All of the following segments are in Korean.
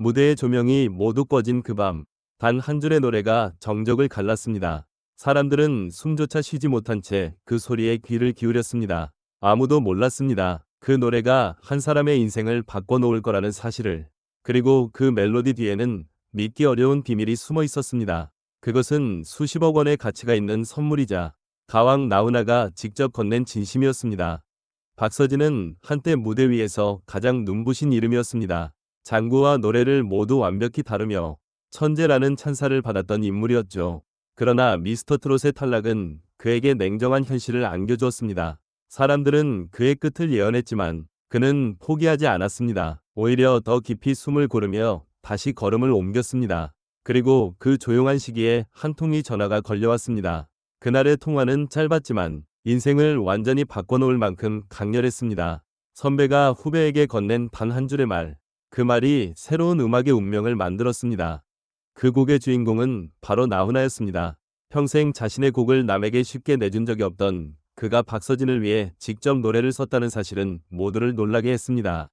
무대의 조명이 모두 꺼진 그 밤, 단 한 줄의 노래가 정적을 갈랐습니다. 사람들은 숨조차 쉬지 못한 채 그 소리에 귀를 기울였습니다. 아무도 몰랐습니다. 그 노래가 한 사람의 인생을 바꿔놓을 거라는 사실을. 그리고 그 멜로디 뒤에는 믿기 어려운 비밀이 숨어 있었습니다. 그것은 수십억 원의 가치가 있는 선물이자 가왕 나훈아가 직접 건넨 진심이었습니다. 박서진은 한때 무대 위에서 가장 눈부신 이름이었습니다. 장구와 노래를 모두 완벽히 다루며 천재라는 찬사를 받았던 인물이었죠. 그러나 미스터 트롯의 탈락은 그에게 냉정한 현실을 안겨주었습니다. 사람들은 그의 끝을 예언했지만 그는 포기하지 않았습니다. 오히려 더 깊이 숨을 고르며 다시 걸음을 옮겼습니다. 그리고 그 조용한 시기에 한 통의 전화가 걸려왔습니다. 그날의 통화는 짧았지만 인생을 완전히 바꿔놓을 만큼 강렬했습니다. 선배가 후배에게 건넨 단 한 줄의 말. 그 말이 새로운 음악의 운명을 만들었습니다. 그 곡의 주인공은 바로 나훈아였습니다. 평생 자신의 곡을 남에게 쉽게 내준 적이 없던 그가 박서진을 위해 직접 노래를 썼다는 사실은 모두를 놀라게 했습니다.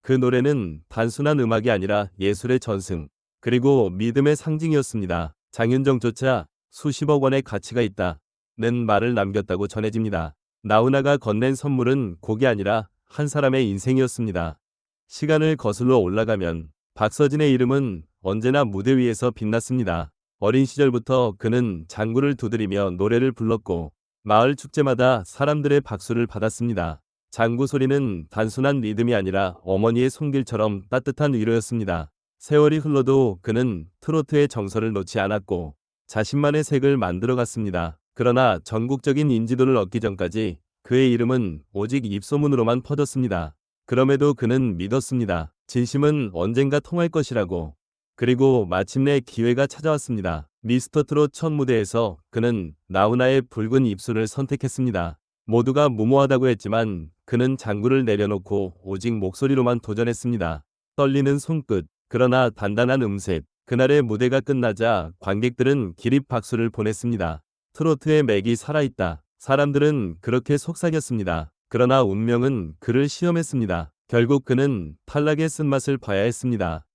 그 노래는 단순한 음악이 아니라 예술의 전승, 그리고 믿음의 상징이었습니다. 장윤정조차 수십억 원의 가치가 있다. 는 말을 남겼다고 전해집니다. 나훈아가 건넨 선물은 곡이 아니라 한 사람의 인생이었습니다. 시간을 거슬러 올라가면 박서진의 이름은 언제나 무대 위에서 빛났습니다. 어린 시절부터 그는 장구를 두드리며 노래를 불렀고 마을 축제마다 사람들의 박수를 받았습니다. 장구 소리는 단순한 리듬이 아니라 어머니의 손길처럼 따뜻한 위로였습니다. 세월이 흘러도 그는 트로트의 정서를 놓지 않았고 자신만의 색을 만들어갔습니다. 그러나 전국적인 인지도를 얻기 전까지 그의 이름은 오직 입소문으로만 퍼졌습니다. 그럼에도 그는 믿었습니다. 진심은 언젠가 통할 것이라고. 그리고 마침내 기회가 찾아왔습니다. 미스터 트롯 첫 무대에서 그는 나훈아의 붉은 입술을 선택했습니다. 모두가 무모하다고 했지만 그는 장구를 내려놓고 오직 목소리로만 도전했습니다. 떨리는 손끝, 그러나 단단한 음색. 그날의 무대가 끝나자 관객들은 기립 박수를 보냈습니다. 트로트의 맥이 살아있다. 사람들은 그렇게 속삭였습니다. 그러나 운명은 그를 시험했습니다. 결국 그는 탈락의 쓴맛을 봐야 했습니다.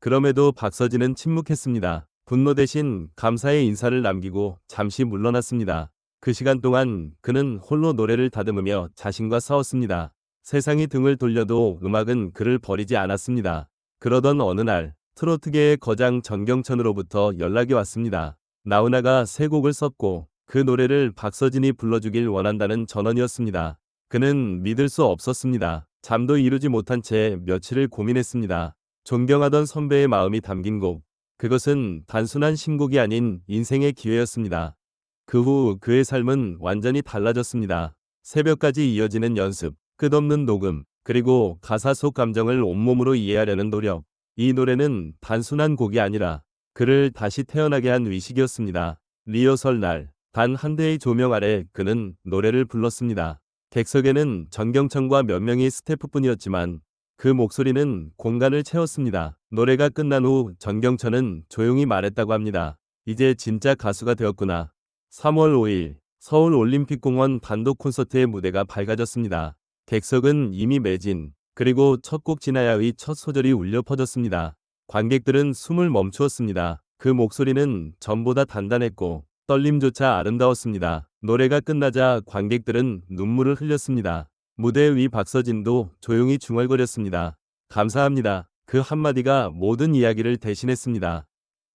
그럼에도 박서진은 침묵했습니다. 분노 대신 감사의 인사를 남기고 잠시 물러났습니다. 그 시간 동안 그는 홀로 노래를 다듬으며 자신과 싸웠습니다. 세상이 등을 돌려도 음악은 그를 버리지 않았습니다. 그러던 어느 날 트로트계의 거장 전경천으로부터 연락이 왔습니다. 나훈아가 새 곡을 썼고 그 노래를 박서진이 불러주길 원한다는 전원이었습니다. 그는 믿을 수 없었습니다. 잠도 이루지 못한 채 며칠을 고민했습니다. 존경하던 선배의 마음이 담긴 곡. 그것은 단순한 신곡이 아닌 인생의 기회였습니다. 그 후 그의 삶은 완전히 달라졌습니다. 새벽까지 이어지는 연습, 끝없는 녹음, 그리고 가사 속 감정을 온몸으로 이해하려는 노력. 이 노래는 단순한 곡이 아니라 그를 다시 태어나게 한 의식이었습니다. 리허설 날, 단 한 대의 조명 아래 그는 노래를 불렀습니다. 객석에는 전경천과 몇 명의 스태프뿐이었지만 그 목소리는 공간을 채웠습니다. 노래가 끝난 후 전경천은 조용히 말했다고 합니다. 이제 진짜 가수가 되었구나. 3월 5일 서울 올림픽공원 단독 콘서트의 무대가 밝아졌습니다. 객석은 이미 매진, 그리고 첫 곡 진아야의 첫 소절이 울려 퍼졌습니다. 관객들은 숨을 멈추었습니다. 그 목소리는 전보다 단단했고 떨림조차 아름다웠습니다. 노래가 끝나자 관객들은 눈물을 흘렸습니다. 무대 위 박서진도 조용히 중얼거렸습니다. 감사합니다. 그 한마디가 모든 이야기를 대신했습니다.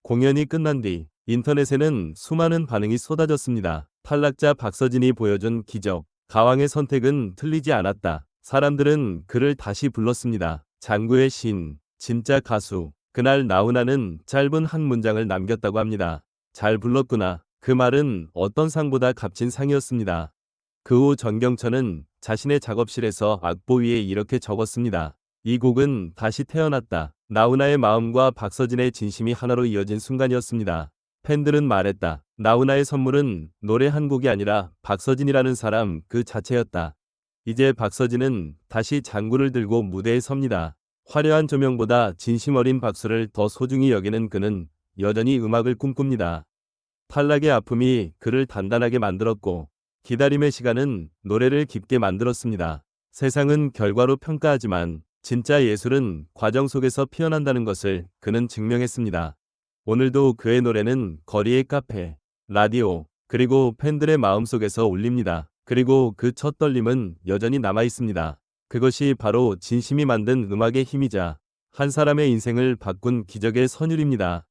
공연이 끝난 뒤 인터넷에는 수많은 반응이 쏟아졌습니다. 탈락자 박서진이 보여준 기적. 가왕의 선택은 틀리지 않았다. 사람들은 그를 다시 불렀습니다. 장구의 신, 진짜 가수. 그날 나훈아는 짧은 한 문장을 남겼다고 합니다. 잘 불렀구나. 그 말은 어떤 상보다 값진 상이었습니다. 그 후 전경천은 자신의 작업실에서 악보 위에 이렇게 적었습니다. 이 곡은 다시 태어났다. 나훈아의 마음과 박서진의 진심이 하나로 이어진 순간이었습니다. 팬들은 말했다. 나훈아의 선물은 노래 한 곡이 아니라 박서진이라는 사람 그 자체였다. 이제 박서진은 다시 장구를 들고 무대에 섭니다. 화려한 조명보다 진심 어린 박수를 더 소중히 여기는 그는 여전히 음악을 꿈꿉니다. 탈락의 아픔이 그를 단단하게 만들었고 기다림의 시간은 노래를 깊게 만들었습니다. 세상은 결과로 평가하지만 진짜 예술은 과정 속에서 피어난다는 것을 그는 증명했습니다. 오늘도 그의 노래는 거리의 카페, 라디오, 그리고 팬들의 마음속에서 울립니다. 그리고 그 첫 떨림은 여전히 남아 있습니다. 그것이 바로 진심이 만든 음악의 힘이자 한 사람의 인생을 바꾼 기적의 선율입니다.